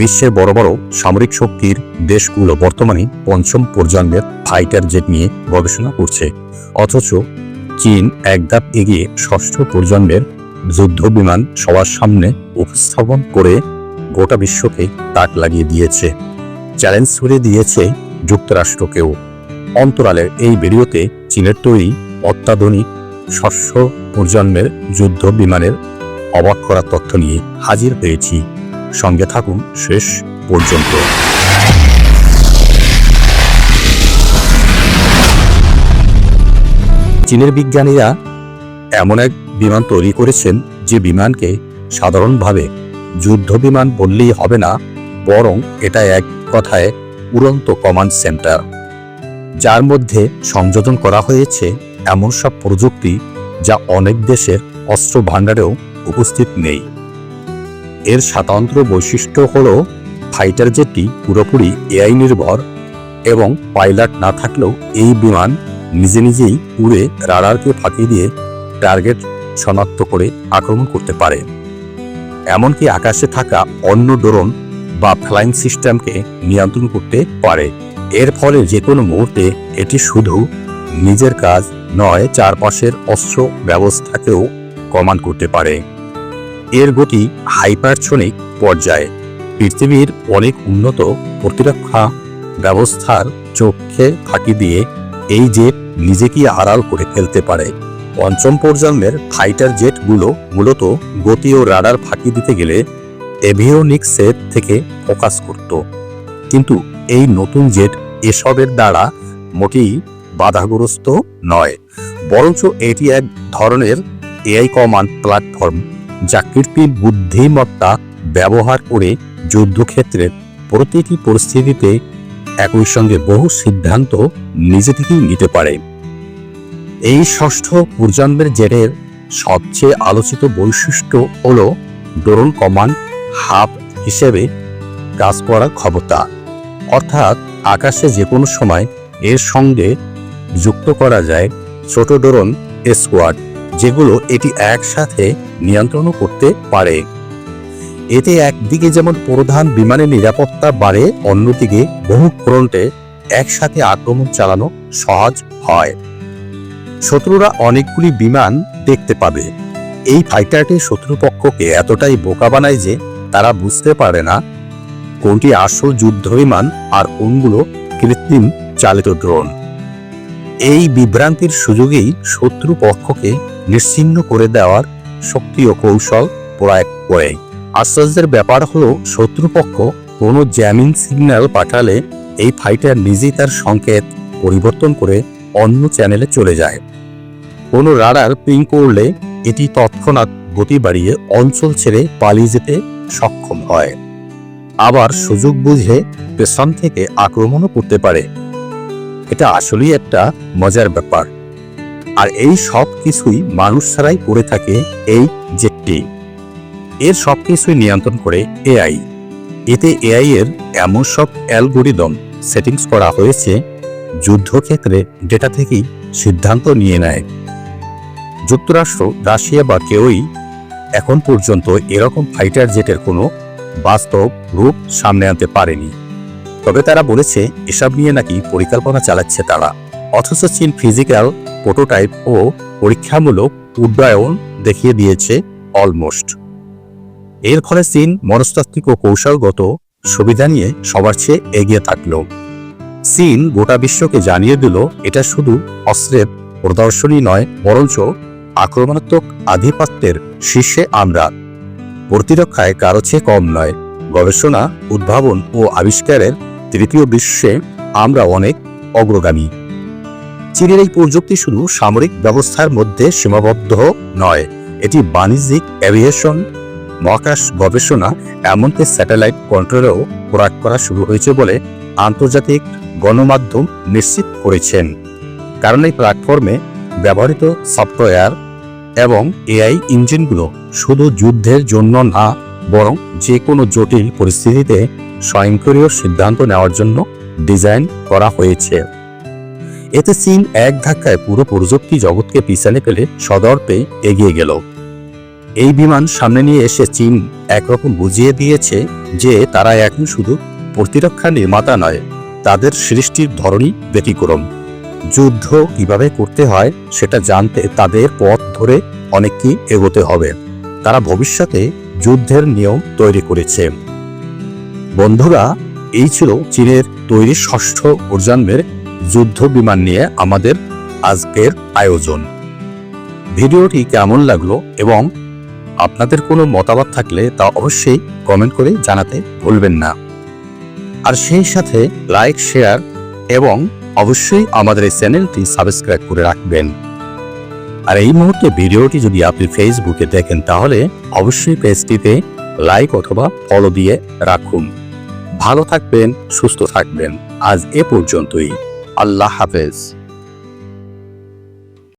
বিশ্বের বড় বড় সামরিক শক্তির দেশগুলো বর্তমানে পঞ্চম প্রজন্মের ফাইটার জেট নিয়ে গবেষণা করছে। অথচ চীন এক ধাপ এগিয়ে ষষ্ঠ প্রজন্মের যুদ্ধ বিমান সবার সামনে উপস্থাপন করে গোটা বিশ্বকে তাক লাগিয়ে দিয়েছে। চ্যালেঞ্জ ছড়িয়ে দিয়েছে যুক্তরাষ্ট্রকেও। অন্তরালের এই ভিডিওতে চীনের তৈরি অত্যাধুনিক ষষ্ঠ প্রজন্মের যুদ্ধ বিমানের অবাক করা তথ্য নিয়ে হাজির হয়েছি। সঙ্গে থাকুন শেষ পর্যন্ত। চীনের বিজ্ঞানীরা এমন এক বিমান তৈরি করেছেন যে বিমানকে সাধারণভাবে যুদ্ধ বিমান বললেই হবে না, বরং এটা এক কথায় উড়ন্ত কমান্ড সেন্টার। যার মধ্যে সংযোজন করা হয়েছে এমন সব প্রযুক্তি যা অনেক দেশের অস্ত্র ভাণ্ডারেও উপস্থিত নেই। এর স্বাতন্ত্র্য বৈশিষ্ট্য হল ফাইটার জেটটি পুরোপুরি এআই নির্ভর এবং পাইলট না থাকলেও এই বিমান নিজে নিজেই উড়ে রাডারকে ফাঁকি দিয়ে টার্গেট শনাক্ত করে আক্রমণ করতে পারে। এমনকি আকাশে থাকা অন্য ড্রোন বা ফ্লাইং সিস্টেমকে নিয়ন্ত্রণ করতে পারে। এর ফলে যে কোনো মুহূর্তে এটি শুধু নিজের কাজ নয়, চারপাশের অস্ত্র ব্যবস্থাকেও কমান্ড করতে পারে। এর গতি হাইপারসনিক পর্যায়ে। পৃথিবীর অনেক উন্নত প্রতিরক্ষা ব্যবস্থার চোখে ফাঁকি দিয়ে এই জেট নিজেকে আড়াল করে ফেলতে পারে। পঞ্চম প্রজন্মের ফাইটার জেটগুলো মূলত গতি ও রাডার ফাঁকি দিতে গেলে এভিওনিক্সের থেকে ফোকাস করত। কিন্তু এই নতুন জেট এসবের দ্বারা মোটেই বাধাগ্রস্ত নয়, বরঞ্চ এটি এক ধরনের এআই কমান্ড প্ল্যাটফর্ম যা কৃত্রিম বুদ্ধিমত্তা ব্যবহার করে যুদ্ধক্ষেত্রের প্রতিটি পরিস্থিতিতে একই সঙ্গে বহু সিদ্ধান্ত নিজে থেকেই নিতে পারে। এই ষষ্ঠ প্রজন্মের জেটের সবচেয়ে আলোচিত বৈশিষ্ট্য হল ড্রোন কমান্ড হাব হিসেবে কাজ করার ক্ষমতা। অর্থাৎ আকাশে যে কোনো সময় এর সঙ্গে যুক্ত করা যায় ছোট ড্রোন স্কোয়াড। যেগুলো এটি একসাথে নিয়ন্ত্রণ করতে পারে। এতে একদিকে যেমন প্রধান বিমানের নিরাপত্তা বাড়ে, অন্যদিকে বহু ফ্রন্টে একসাথে আক্রমণ চালানো সহজ হয়। শত্রুরা অনেকগুলি বিমান দেখতে পাবে। এই ফাইটারটি শত্রুপক্ষকে এতটাই বোকা বানায় যে তারা বুঝতে পারে না কোনটি আসল যুদ্ধ বিমান আর কোনগুলো কৃত্রিম চালিত ড্রোন। এই বিভ্রান্তির সুযোগেই শত্রু পক্ষকে নিশ্চিহ্ন করে দেওয়ার শক্তি ও কৌশল প্রয়োগ করে। আশ্চর্যের ব্যাপার হলো, শত্রুপক্ষ কোনো জ্যামিং সিগন্যাল পাঠালে এই ফাইটার নিজেই তার সংকেত পরিবর্তন করে অন্য চ্যানেলে চলে যায়। কোনো রাডার পিং করলে এটি তৎক্ষণাৎ গতি বাড়িয়ে অঞ্চল ছেড়ে পালিয়ে যেতে সক্ষম হয়। আবার সুযোগ বুঝে পেছন থেকে আক্রমণও করতে পারে। এটা আসলেই একটা মজার ব্যাপার। আর এই সব কিছুই মানুষ ছাড়াই করে থাকে এই জেটটি। এর সব কিছুই নিয়ন্ত্রণ করে এআই। এতে এআই এর এমন সব অ্যালগোরিদম সেটিংস করা হয়েছে যুদ্ধক্ষেত্রে ডেটা থেকেই সিদ্ধান্ত নিয়ে নেয়। যুক্তরাষ্ট্র, রাশিয়া বা কেউই এখন পর্যন্ত এরকম ফাইটার জেটের কোনো বাস্তব রূপ সামনে আনতে পারেনি। তবে তারা বলেছে, এসব নিয়ে নাকি পরিকল্পনা চালাচ্ছে তারা। অথচ চীন ফিজিক্যাল প্রোটোটাইপ ও পরীক্ষামূলক উড্ডয়ন দেখিয়ে দিয়েছে অলমোস্ট। এর ফলে চীন মনস্তাত্ত্বিক ও কৌশলগত সুবিধা নিয়ে সবার চেয়ে এগিয়ে থাকল। চীন গোটা বিশ্বকে জানিয়ে দিল, এটা শুধু অস্ত্রের প্রদর্শনী নয়, বরঞ্চ আক্রমণাত্মক আধিপত্যের শীর্ষে আমরা। প্রতিরক্ষায় কারও চেয়ে কম নয়, গবেষণা, উদ্ভাবন ও আবিষ্কারের তৃতীয় বিশ্বে আমরা অনেক অগ্রগামী। চীনের এই প্রযুক্তি শুধু সামরিক ব্যবস্থার মধ্যে সীমাবদ্ধ নয়, এটি বাণিজ্যিক অ্যাভিয়েশন মহাকাশ গবেষণা, এমনকি স্যাটেলাইট কন্ট্রোলেও প্রয়োগ করা শুরু হয়েছে বলে আন্তর্জাতিক গণমাধ্যম নিশ্চিত করেছেন। কারণ এই প্ল্যাটফর্মে ব্যবহৃত সফটওয়্যার এবং এআই ইঞ্জিনগুলো শুধু যুদ্ধের জন্য না, বরং যে কোনো জটিল পরিস্থিতিতে স্বয়ংক্রিয় সিদ্ধান্ত নেওয়ার জন্য ডিজাইন করা হয়েছে। এতে চীন এক ধাক্কায় পুরো প্রযুক্তি জগৎকে পিছনে ফেলে সদর্পে এগিয়ে গেল। এই বিমান সামনে নিয়ে এসে চীন একরকম বুঝিয়ে দিয়েছে যে তারা এখন শুধু প্রতিরক্ষা নির্মাতা নয়, তাদের সৃষ্টির ধরনই ব্যতিক্রম। যুদ্ধ কীভাবে করতে হয় সেটা জানতে তাদের পথ ধরে অনেককেই এগোতে হবে। তারা ভবিষ্যতে যুদ্ধের নিয়ম তৈরি করেছে। বন্ধুরা, এই ছিল চীনের তৈরি ষষ্ঠ প্রজন্মের যুদ্ধ বিমান নিয়ে আমাদের আজকের আয়োজন। ভিডিওটি কেমন লাগল এবং আপনাদের কোনো মতামত থাকলে তা অবশ্যই কমেন্ট করে জানাতে ভুলবেন না। আর সেই সাথে লাইক, শেয়ার এবং অবশ্যই আমাদের এই চ্যানেলটি সাবস্ক্রাইব করে রাখবেন। আর এই মুহূর্তে ভিডিওটি যদি আপনি ফেসবুকে দেখেন, তাহলে অবশ্যই পেজটিতে লাইক অথবা ফলো দিয়ে রাখুন। ভালো থাকবেন, সুস্থ থাকবেন। আজ এ পর্যন্তই। আল্লাহ হাফেজ।